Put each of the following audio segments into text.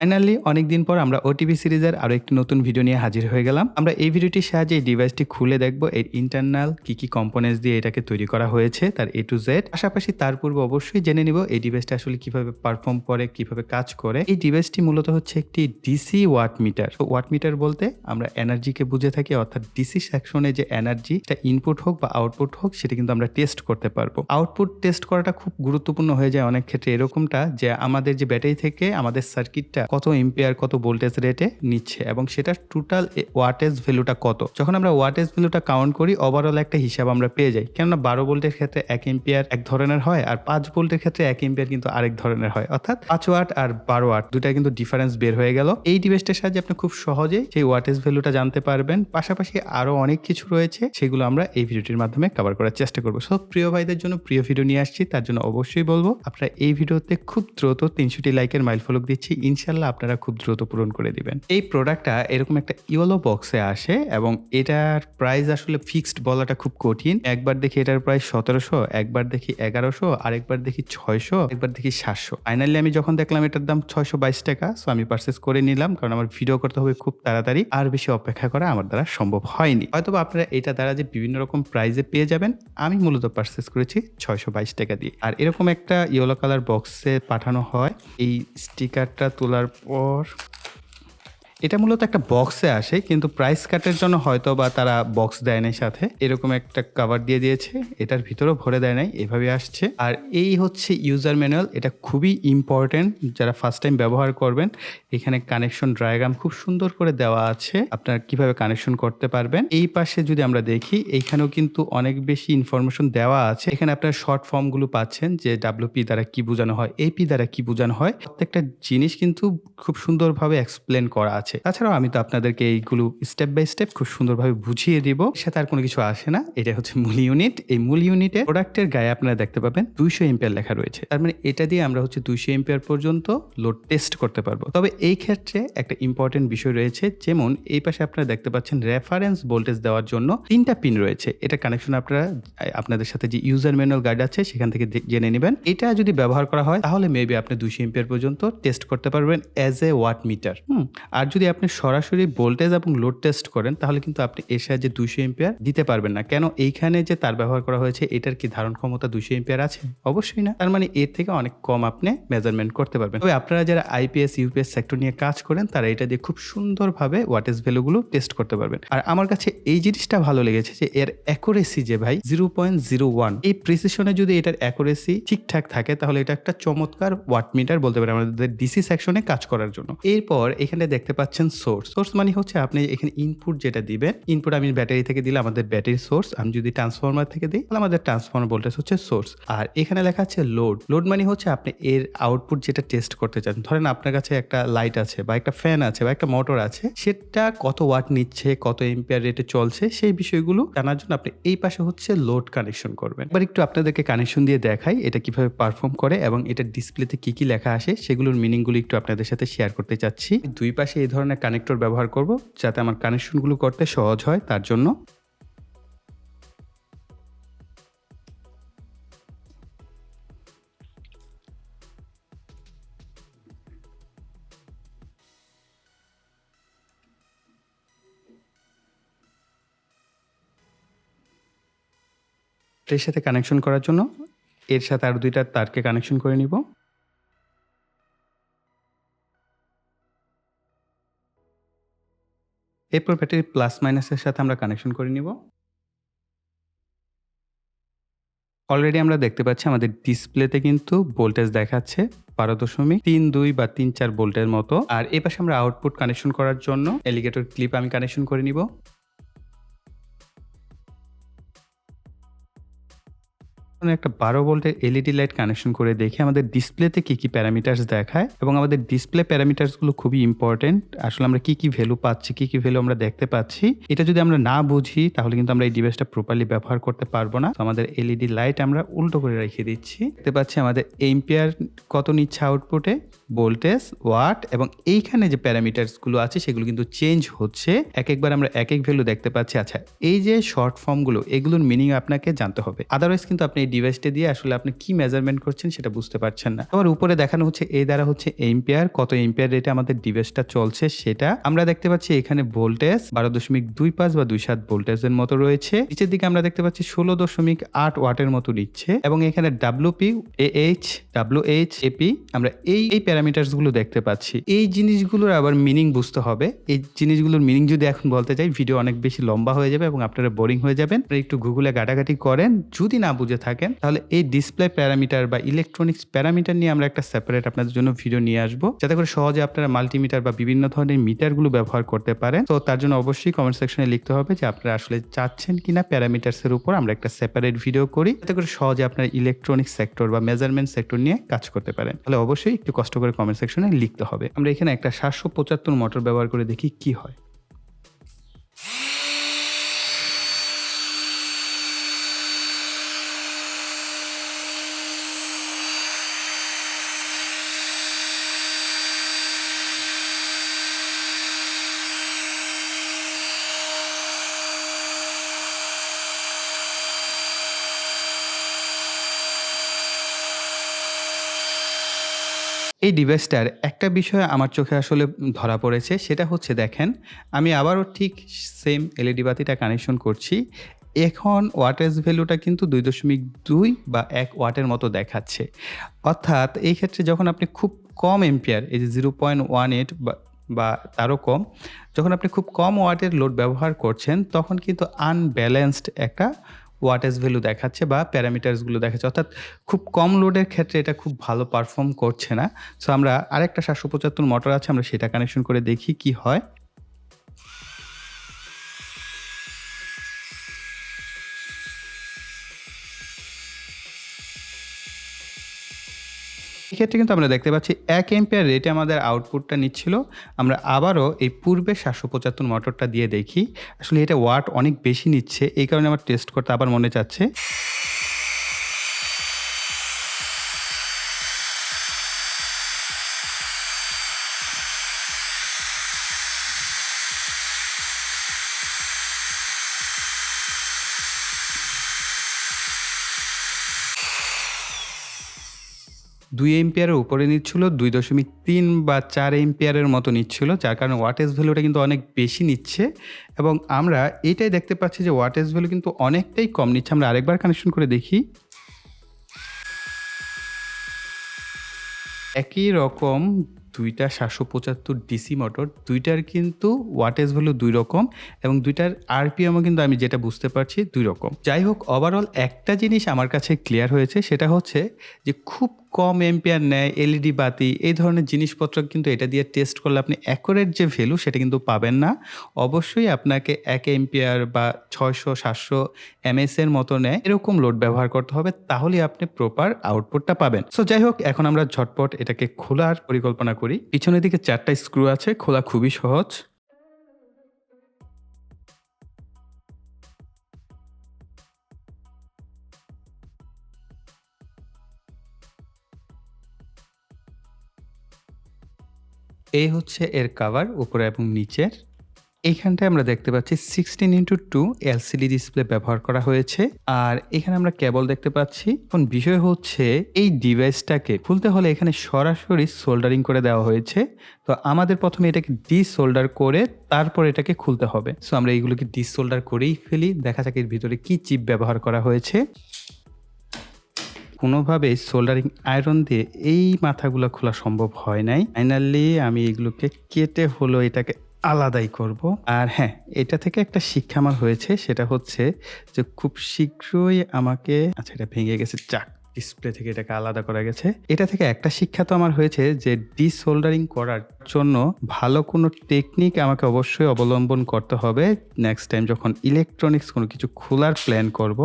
Finally অনেকদিন পর আমরা ওটিভি সিরিজের আরও একটি নতুন ভিডিও নিয়ে হাজির হয়ে গেলাম। আমরা এই ভিডিওটির সাহায্যে এই ডিভাইসটি খুলে দেখব, এর ইন্টারনাল কি কি কম্পোনেন্টস দিয়ে এটাকে তৈরি করা হয়েছে, তার এ টু জেড পাশাপাশি তার পূর্বে অবশ্যই জেনে নিব এই ডিভাইসটা আসলে কীভাবে পারফর্ম করে, কীভাবে কাজ করে। এই ডিভাইসটি মূলত হচ্ছে একটি DC watt meter watt meter বলতে আমরা এনার্জিকে বুঝে থাকি, অর্থাৎ ডিসি সেকশনে যে এনার্জি এটা ইনপুট হোক বা আউটপুট হোক, সেটা কিন্তু আমরা টেস্ট করতে পারব। আউটপুট টেস্ট করাটা খুব গুরুত্বপূর্ণ হয়ে যায় অনেক ক্ষেত্রে। এরকমটা যে আমাদের যে ব্যাটারি থেকে আমাদের সার্কিটটা কত এম্পিয়ার কত ভোল্টেজ রেটে নিচ্ছে এবং সেটা টোটাল ওয়াটেজ ভ্যালুটা কত? যখন আমরা ওয়াটেজ ভ্যালুটা কাউন্ট করি ওভারঅল একটা হিসাব আমরা পেয়ে যাই। কেননা বারো ভোল্টের ক্ষেত্রে এক এম্পিয়ার এক ধরনের হয়, আর পাঁচ ভোল্টের ক্ষেত্রে এক এম্পিয়ার কিন্তু আরেক ধরনের হয়। অর্থাৎ পাঁচ ওয়াট আর বারো ওয়াট দুটা কিন্তু ডিফারেন্স বের হয়ে গেল। এই ডিভাইসটার সাহায্যে আপনি খুব সহজেই সেই ওয়াটেজ ভ্যালুটা জানতে পারবেন। পাশাপাশি আরও অনেক কিছু রয়েছে, সেগুলো আমরা এই ভিডিওটির মাধ্যমে কভার করার চেষ্টা করব। সব প্রিয় ভাইদের জন্য প্রিয় ভিডিও নিয়ে আসছি, তার জন্য অবশ্যই বলব, আপনারা এই ভিডিওতে খুব দ্রুত তিনশোটি লাইকের মাইল ফলক দিচ্ছি। ইনশাল্লাহ আপনারা খুব দ্রুত পূরণ করে দিবেন। এই প্রোডাক্টটা এরকম একটা ইয়েলো বক্সে আসে এবং এটার প্রাইস আসলে ফিক্সড বলাটা খুব কঠিন। একবার দেখি এটার প্রাইস সতেরোশো, একবার দেখি এগারোশো, আরেকবার দেখি ছয়শো, একবার দেখি সাতশো। ফাইনালি আমি যখন দেখলাম এটার দাম ছয়শো বাইশ টাকা সো আমি পারচেস করে নিলাম কারণ আমার ভিডিও করতে হবে খুব তাড়াতাড়ি। আর বেশি অপেক্ষা করা আমার দ্বারা সম্ভব হয়নি। হয়তো আপনারা এটা দ্বারা যে বিভিন্ন রকম প্রাইজে পেয়ে যাবেন, আমি মূলত পারচেস করেছি ছয়শো বাইশ টাকা দিয়ে। আর এরকম একটা ইয়েলো কালার বক্সে পাঠানো হয়। এই স্টিকারটা তোলার পর এটা মূলত একটা বক্সে আসে, কিন্তু প্রাইস কাটের জন্য হয়তো বা তারা বক্স দেয় নাই সাথে। এরকম একটা কাভার দিয়ে দিয়েছে, এটার ভিতরেও ভরে দেয় নাই, এভাবে আসছে। আর এই হচ্ছে ইউজার ম্যানুয়াল এটা খুবই ইম্পর্টেন্ট যারা ফার্স্ট টাইম ব্যবহার করবেন, এখানে কানেকশন ডায়াগ্রাম খুব সুন্দর করে দেওয়া আছে, আপনারা কীভাবে কানেকশন করতে পারবেন। এই পাশে যদি আমরা দেখি এইখানেও কিন্তু অনেক বেশি ইনফরমেশন দেওয়া আছে। এখানে আপনারা শর্ট ফর্মগুলো পাচ্ছেন, যে ডাব্লিউপি দ্বারা কি বোঝানো হয় এপি দ্বারা কি বোঝানো হয়। প্রত্যেকটা জিনিস কিন্তু খুব সুন্দরভাবে এক্সপ্লেন করা আছে। তাছাড়াও আমি তো আপনাদেরকে এইগুলো স্টেপ বাই স্টেপ খুব সুন্দরভাবে বুঝিয়ে দিব। সাথে আর কোনো কিছু আসে না। এটা হচ্ছে মূল ইউনিট এই মূল ইউনিটের প্রোডাক্টের গায়ে আপনারা দেখতে পাবেন দুইশো এম্পিয়ার লেখা রয়েছে। তার মানে এটা দিয়ে আমরা হচ্ছে দুইশো এম্পিয়ার পর্যন্ত লোড টেস্ট করতে পারব। তবে এই ক্ষেত্রে একটা ইম্পর্টেন্ট বিষয় রয়েছে, যেমন এই পাশে আপনারা দেখতে পাচ্ছেন রেফারেন্স ভোল্টেজ দেওয়ার জন্য তিনটা পিন রয়েছে। এটা কানেকশন আপনারা, আপনাদের সাথে যে ইউজার ম্যানুয়াল গাইড আছে, সেখান থেকে জেনে নেবেন। এটা যদি ব্যবহার করা হয়, তাহলে মেবি আপনি দুইশো এম্পিয়ার পর্যন্ত টেস্ট করতে পারবেন অ্যাজ এ ওয়াট মিটার আর যদি আপনি সরাসরি ভোল্টেজ এবং লোড টেস্ট করেন, তাহলে কিন্তু আপনি এর সাহায্যে দুইশো এম্পিয়ার দিতে পারবেন না। কেন? এইখানে যে তার ব্যবহার করা হয়েছে, এটার কি ধারণ ক্ষমতা দুইশো এম্পিয়ার আছে? অবশ্যই না। তার মানে এর থেকে অনেক কম আপনি মেজারমেন্ট করতে পারবেন। তবে আপনারা যারা আইপিএস ইউপিএস সেক্টর নিয়ে কাজ করেন, তারা এটা দিয়ে খুব সুন্দরভাবে ওয়াটেজ ভ্যালুগুলো টেস্ট করতে পারবেন। আর আমার কাছে এই জিনিসটা ভালো লেগেছে যে এর অ্যাকুরেসি যে ভাই জিরো পয়েন্ট জিরো ওয়ান এই প্রিসিশনে যদি এটার অ্যাকুরেসি ঠিকঠাক থাকে, তাহলে এটা একটা চমৎকার ওয়াট মিটার বলতে পারেন আমাদের ডিসি সেকশনে কাজ করার জন্য। এরপর এখানে দেখতে পাচ্ছেন সোর্স সোর্স মানে হচ্ছে আপনি এখানে ইনপুট যেটা দিবেন ইনপুট আমি ব্যাটারি থেকে দিলে আমাদের ব্যাটারি সোর্স আমি যদি ট্রান্সফর্মার থেকে দিই, তাহলে আমাদের ট্রান্সফরমার ভোল্টেজ হচ্ছে সোর্স আর এখানে লেখা আছে লোড লোড মানে হচ্ছে আপনি এর আউটপুট যেটা টেস্ট করতে চান। ধরেন আপনার কাছে একটা লাইট আছে বা একটা ফ্যান আছে বা একটা মোটর আছে, সেটা কত ওয়াট নিচ্ছে, কত এম্পিয়ার রেটে চলছে, সেই বিষয়গুলো জানার জন্য আপনি এই পাশে হচ্ছে লোড কানেকশন করবেন। এবার একটু আপনাদেরকে কানেকশন দিয়ে দেখাই এটা কীভাবে পারফর্ম করে এবং এটা ডিসপ্লেতে কি কি লেখা আসে, সেগুলোর মিনিংগুলো একটু আপনাদের সাথে শেয়ার করতে চাচ্ছি। দুই পাশে এই ধরনের কানেক্টর ব্যবহার করব যাতে আমার কানেকশনগুলো করতে সহজ হয়, তার জন্য। এর সাথে কানেকশন করার জন্য এর সাথে আরও দুইটা তারকে কানেকশন করে নিব। এরপর ব্যাটারি প্লাস মাইনাসের সাথে আমরা কানেকশন করে নিব। অলরেডি আমরা দেখতে পাচ্ছি আমাদের ডিসপ্লেতে কিন্তু ভোল্টেজ দেখাচ্ছে বারো দশমিক তিন দুই বা তিন চার ভোল্টের মতো। আর এ পাশে আমরা আউটপুট কানেকশন করার জন্য এলিগেটর ক্লিপ আমি কানেকশন করে নিব। একটা বারো ভোল্টের এলইডি লাইট কানেকশন করে দেখি আমাদের ডিসপ্লেতে কি কি প্যারামিটার্স দেখায় এবং আমাদের ডিসপ্লে প্যারামিটার্সগুলো খুবই ইম্পর্টেন্ট আসলে আমরা কি কি ভ্যালু পাচ্ছি, কি কি ভ্যালু আমরা দেখতে পাচ্ছি, এটা যদি আমরা না বুঝি, তাহলে কিন্তু আমরা এই ডিভাইসটা প্রপারলি ব্যবহার করতে পারব না। আমাদের এলইডি লাইট আমরা উল্টো করে রেখে দিচ্ছি। দেখতে পাচ্ছি আমাদের এম্পিয়ার কত নিচ্ছে আউটপুটে ভোল্টেজ ওয়াট এবং এইখানে যে প্যারামিটার্সগুলো আছে সেগুলো কিন্তু চেঞ্জ হচ্ছে। এক একবার আমরা এক এক ভ্যালু দেখতে পাচ্ছি। আচ্ছা এই যে শর্ট ফর্মগুলো এগুলোর মিনিং আপনাকে জানতে হবে। আদারওয়াইজ কিন্তু আপনি এই ডিভাইসটা দিয়ে আসলে আপনি কি মেজারমেন্ট করছেন সেটা বুঝতে পারছেন না। আমার উপরে দেখানো হচ্ছে, এই দ্বারা হচ্ছে এম্পিয়ার কত এম্পিয়ার রেটে আমাদের ডিভাইসটা চলছে সেটা। আমরা দেখতে পাচ্ছি এখানে ভোল্টেজ বারো দশমিক দুই পাঁচ বা দুই সাত ভোল্টেজের মতো রয়েছে। নিচের দিকে আমরা দেখতে পাচ্ছি ষোলো দশমিক আট ওয়াটের মতো নিচ্ছে এবং এখানে WP H W H AP আমরা এই এই প্যারামিটার্সগুলো দেখতে পাচ্ছি। এই জিনিসগুলোর আবার মিনিং বুঝতে হবে। এই জিনিসগুলোর মিনিং যদি এখন বলতে চাই, ভিডিও অনেক বেশি লম্বা হয়ে যাবে এবং আপনারা বোরিং হয়ে যাবেন। একটু গুগলে ঘাটাঘাটি করেন, যদি না বুঝে থাকেন, তাহলে এই ডিসপ্লে প্যারামিটার বা ইলেকট্রনিক্স প্যারামিটার নিয়ে আমরা একটা সেপারেট আপনাদের জন্য ভিডিও নিয়ে আসব। যাতে করে সহজে আপনারা মাল্টিমিটার বা বিভিন্ন ধরনের মিটারগুলো ব্যবহার করতে পারেন। তো তার জন্য অবশ্যই কমেন্ট সেকশনে লিখতে হবে যে, আপনারা আসলে চাচ্ছেন কিনা প্যারামিটার্স এর উপর আমরা একটা সেপারেট ভিডিও করি। যাতে করে সহজে আপনার ইলেকট্রনিক সেক্টর বা মেজারমেন্ট সেক্টর নিয়ে কাজ করতে পারেন। তাহলে অবশ্যই একটু কষ্ট করে কমেন্ট সেকশনে লিখতে হবে। আমরা এখানে একটা সাতশো পঁচাত্তর মোটর ব্যবহার করে দেখি কি হয়। এই ডিভাইসটার একটা বিষয় আমার চোখে আসলে ধরা পড়েছে, সেটা হচ্ছে দেখেন, আমি আবারও ঠিক সেম এলইডি বাতিটা কানেকশন করছি। এখন ওয়াটেজ ভ্যালুটা কিন্তু দুই দশমিক দুই বা এক ওয়াটের মতো দেখাচ্ছে। অর্থাৎ এই ক্ষেত্রে যখন আপনি খুব কম এম্পিয়ার এই যে জিরো পয়েন্ট ওয়ান এইট বা বা তারও কম, যখন আপনি খুব কম ওয়াটের লোড ব্যবহার করছেন, তখন কিন্তু আনব্যালেন্সড একটা ওয়াটেজ ভ্যালু দেখাচ্ছে বা প্যারামিটার্সগুলো দেখাচ্ছে। অর্থাৎ খুব কম লোডের ক্ষেত্রে এটা খুব ভালো পারফর্ম করছে না। সো আমরা আরেকটা সাতশো পঁচাত্তর মোটর আছে, আমরা সেটা কানেকশন করে দেখি কি হয়। এক্ষেত্রে কিন্তু আমরা দেখতে পাচ্ছি এক এম্পিয়ার রেটে আমাদের আউটপুটটা নিচ্ছিল। আমরা আবারও এই পূর্বে সাতশো পঁচাত্তর মোটরটা দিয়ে দেখি। আসলে এটা ওয়াট অনেক বেশি নিচ্ছে। এই কারণে আমার টেস্ট করতে আবার মনে চাচ্ছে। দুই এম্পিয়ারের উপরে নিচ্ছিল, দুই দশমিক তিন বা চার এম্পিয়ারের মতো নিচ্ছিল, যার কারণে ওয়াটেজ ভ্যালুটা কিন্তু অনেক বেশি নিচ্ছে। এবং আমরা এটাই দেখতে পাচ্ছি যে ওয়াটেজ ভ্যালু কিন্তু অনেকটাই কম নিচ্ছে। আমরা আরেকবার কানেকশন করে দেখি। একই রকম দুইটা সাতশো পঁচাত্তর ডিসি মোটর দুইটার কিন্তু ওয়াটেজ ভ্যালু দুই রকম এবং দুইটার আরপিএমও কিন্তু আমি যেটা বুঝতে পারছি দুই রকম। যাই হোক ওভারঅল একটা জিনিস আমার কাছে ক্লিয়ার হয়েছে, সেটা হচ্ছে যে খুব কম এম্পিয়ার নেয় এলইডি বাতি, এই ধরনের জিনিসপত্র কিন্তু এটা দিয়ে টেস্ট করলে আপনি অ্যাকোরেট যে ভ্যালু সেটা কিন্তু পাবেন না। অবশ্যই আপনাকে এক এম্পিয়ার বা ছয়শো, সাতশো এমএস এর মতো নেয়, এরকম লোড ব্যবহার করতে হবে, তাহলে আপনি প্রপার আউটপুটটা পাবেন। সো যাই হোক, এখন আমরা ঝটপট এটাকে খোলার পরিকল্পনা করি। পিছনের দিকে চারটা স্ক্রু আছে, খোলা খুবই সহজ। এই হচ্ছে এর কাভার উপরে এবং নিচের। এইখানটায় আমরা দেখতে পাচ্ছি sixteen into two LCD display ব্যবহার করা হয়েছে। আর এখানে আমরা কেবল দেখতে পাচ্ছি। এখন বিষয় হচ্ছে এই ডিভাইসটাকে খুলতে হলে এখানে সরাসরি সোল্ডারিং করে দেওয়া হয়েছে। তো আমাদের প্রথমে এটাকে ডিসোল্ডার করে তারপর এটাকে খুলতে হবে। সো আমরা এইগুলোকে ডিসোল্ডার করেই ফেলি। দেখা যাক এর ভিতরে কি চিপ ব্যবহার করা হয়েছে। কোনোভাবে সোল্ডারিং আয়রন দিয়ে এই মাথাগুলো খোলা সম্ভব হয় নাই। ফাইনালি আমি এগুলোকে কেটে হলো এটাকে আলাদাই করব। আর হ্যাঁ এটা থেকে একটা শিক্ষা আমার হয়েছে, সেটা হচ্ছে যে খুব শীঘ্রই আমাকে আচ্ছা এটা ভেঙে গেছে, চাক ডিসপ্লে থেকে এটাকে আলাদা করা গেছে। এটা থেকে একটা শিক্ষা তো আমার হয়েছে যে ডিসোল্ডারিং করার জন্য ভালো কোনো টেকনিক আমাকে অবশ্যই অবলম্বন করতে হবে নেক্সট টাইম যখন ইলেকট্রনিক্স কোনো কিছু খোলার প্ল্যান করব।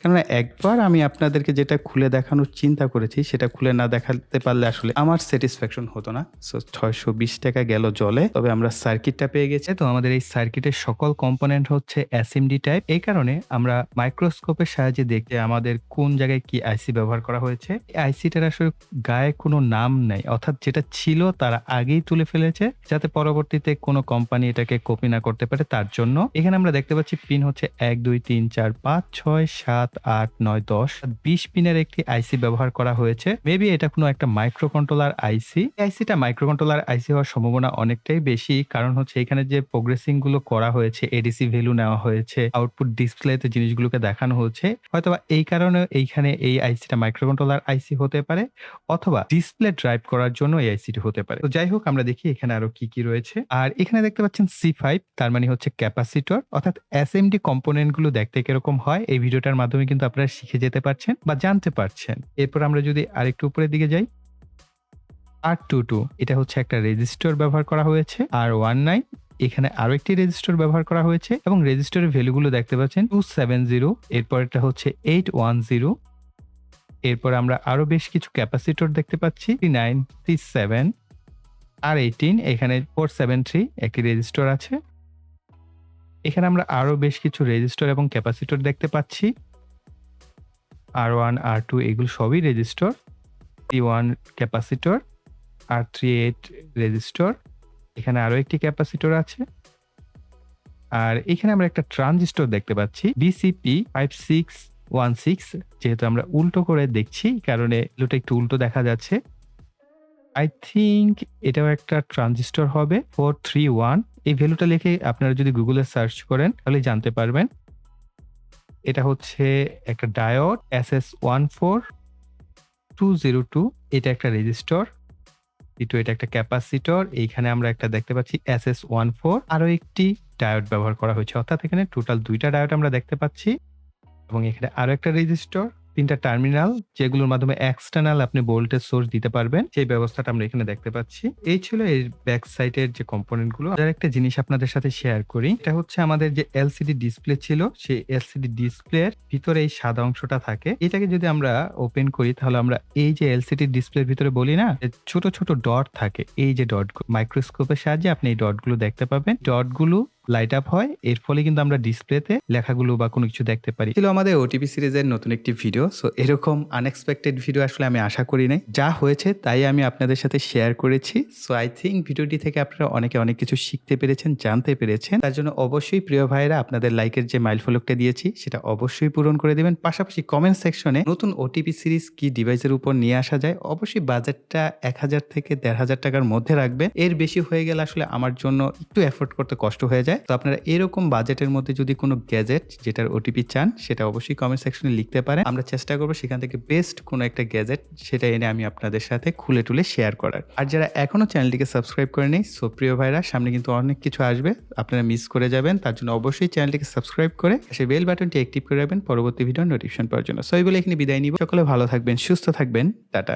কেননা একবার আমি আপনাদেরকে যেটা খুলে দেখানোর চিন্তা করেছি, সেটা খুলে না দেখাতে পারলে আসলে আমার স্যাটিসফ্যাকশন হতো না। সো ছয়শো বিশ টাকা গেল জলে। তবে আমরা সার্কিটটা পেয়ে গেছি। তো আমাদের এই সার্কিটের সকল কম্পোনেন্ট হচ্ছে এসএমডি টাইপ এই কারণে আমরা মাইক্রোস্কোপের সাহায্যে দেখতে আমাদের কোন জায়গায় কি আইসি ব্যবহার করা হয়েছে। আইসিটার আসলে গায়ে কোনো নাম নেই। অর্থাৎ যেটা ছিল, তারা আগেই তুলে ফেলেছে যাতে পরবর্তীতে কোনো কোম্পানি এটাকে কপি না করতে পারে তার জন্য। এখানে আমরা দেখতে পাচ্ছি পিন হচ্ছে এক, দুই, তিন, চার, পাঁচ, ছয়, সাত, আট, নয়, দশ। বিশ পিনের একটি আইসি ব্যবহার করা হয়েছে। মেবি এটা কোনো একটা মাইক্রো কন্ট্রোলার আইসি আইসিটা মাইক্রো কন্ট্রোলার আইসি হওয়ার সম্ভাবনা অনেকটাই বেশি, কারণ হচ্ছে এখানে যে প্রোগ্রেসিংগুলো করা হয়েছে এডিসি ভ্যালু নেওয়া হয়েছে আউটপুট ডিসপ্লেতে জিনিসগুলোকে দেখানো হচ্ছে, হয়তোবা এই কারণে এইখানে এই আইসিটা মাইক্রো কন্ট্রোলার আইসি হতে পারে, অথবা ডিসপ্লে ড্রাইভ করার জন্য এই আইসিটি হতে পারে। তো যাই হোক, আমরা এখানে আরও কি কি রয়েছে। আর এখানে দেখতে পাচ্ছেন সি ফাইভ তার মানে হচ্ছে ক্যাপাসিটর। অর্থাৎ এসএমডি কম্পোনেন্টগুলো দেখতে কীরকম হয়, এই ভিডিওটার মাধ্যমে কিন্তু আপনারা শিখে যেতে পারছেন বা জানতে পারছেন। এরপর আমরা যদি আরেকটু উপরের দিকে যাই। আর টু টু এটা হচ্ছে একটা রেজিস্টর ব্যবহার করা হয়েছে আর ওয়ান নাইন এখানে আরও একটি রেজিস্টর ব্যবহার করা হয়েছে এবং রেজিস্টরের ভ্যালুগুলো দেখতে পাচ্ছেন টু সেভেন জিরো এরপর এটা হচ্ছে এইট ওয়ান জিরো এরপর আমরা আরও বেশ কিছু ক্যাপাসিটর দেখতে পাচ্ছি নাইন থ্রি সেভেন আর এইটিন এখানে ফোর সেভেন থ্রি একটি রেজিস্টর আছে। এখানে আমরা আরও বেশ কিছু রেজিস্টর এবং ক্যাপাসিটর দেখতে পাচ্ছি। আর ওয়ান আর টু এগুলো সবই রেজিস্টর টি one capacitor R three eight resistor এখানে আরও একটি ক্যাপাসিটর আছে। আর এখানে আমরা একটা ট্রানজিস্টর দেখতে পাচ্ছি। BCP five six one six যেহেতু আমরা উল্টো করে দেখছি কারণে এগুলোটা একটু উল্টো দেখা যাচ্ছে। আই থিঙ্ক এটাও একটা ট্রানজিস্টর হবে ফোর থ্রি ওয়ান এই ভ্যালুটা লিখে আপনারা যদি গুগলে সার্চ করেন, তাহলে জানতে পারবেন। এটা হচ্ছে একটা diode S S one four two zero two এটা একটা রেজিস্টর টু এটা একটা ক্যাপাসিটর এইখানে আমরা একটা দেখতে পাচ্ছি এস এস ওয়ান ফোর আরও একটি ডায়োড ব্যবহার করা হয়েছে। অর্থাৎ এখানে টোটাল দুইটা ডায়োড আমরা দেখতে পাচ্ছি। এবং এখানে আরও একটা রেজিস্টর তিনটা টার্মিনাল যেগুলোর মাধ্যমে এক্সটার্নাল আপনি ভোল্টেজ সোর্স দিতে পারবেন, সেই ব্যবস্থাটা আমরা এখানে দেখতে পাচ্ছি। এই ছিল এই ব্যাক সাইডের যে কম্পোনেন্টগুলো। আর একটা জিনিস আপনাদের সাথে শেয়ার করি, এটা হচ্ছে আমাদের যে এলসিডি ডিসপ্লে ছিল, সেই এলসিডি ডিসপ্লের ভিতরে এই সাদা অংশটা থাকে। এটাকে যদি আমরা ওপেন করি, তাহলে আমরা এই যে এলসিডি ডিসপ্লের ভিতরে বলি না, যে ছোট ছোট ডট থাকে। এই যে ডট মাইক্রোস্কোপের সাহায্যে আপনি এই ডটগুলো দেখতে পাবেন। ডটগুলো লাইট আপ হয়। এর ফলে কিন্তু আমরা ডিসপ্লেতে লেখাগুলো বা কোনো কিছু দেখতে পারি। ছিল আমাদের ওটিপি সিরিজের নতুন একটি ভিডিও সো এরকম আনএক্সপেক্টেড ভিডিও আসলে আমি আশা করি নাই। যা হয়েছে তাই আমি আপনাদের সাথে শেয়ার করেছি। সো আই থিঙ্ক ভিডিওটি থেকে আপনারা অনেকে অনেক কিছু শিখতে পেরেছেন, জানতে পেরেছেন। তার জন্য অবশ্যই প্রিয় ভাইরা আপনাদের লাইকের যে মাইল ফলকটা দিয়েছি, সেটা অবশ্যই পূরণ করে দেবেন। পাশাপাশি কমেন্ট সেকশনে নতুন ওটিপি সিরিজ কি ডিভাইসের উপর নিয়ে আসা যায়, অবশ্যই বাজেটটা এক হাজার থেকে দেড় হাজার টাকার মধ্যে রাখবেন। এর বেশি হয়ে গেলে আসলে আমার জন্য একটু এফোর্ড করতে কষ্ট হয়ে যায়। তো আপনারা এরকম বাজেটের মধ্যে যদি কোনো গ্যাজেট যেটার ওটিপি চান, সেটা অবশ্যই কমেন্ট সেকশনে লিখতে পারেন। আমরা চেষ্টা করব সেখান থেকে বেস্ট কোনো একটা গ্যাজেট, সেটা এনে আমি আপনাদের সাথে খুলে টুলে শেয়ার করার। আর যারা এখনও চ্যানেলটিকে সাবস্ক্রাইব করেনি সো প্রিয় ভাইরা, সামনে কিন্তু অনেক কিছু আসবে। আপনারা মিস করে যাবেন, তার জন্য অবশ্যই চ্যানেলটিকে সাবস্ক্রাইব করে সেই বেল বাটনটি অ্যাক্টিভ করে রাখবেন। পরবর্তী ভিডিও নোটিফিকেশন পাওয়ার জন্য। সো এই বলে এখানে বিদায় নিব। সকলে ভালো থাকবেন, সুস্থ থাকবেন। টাটা।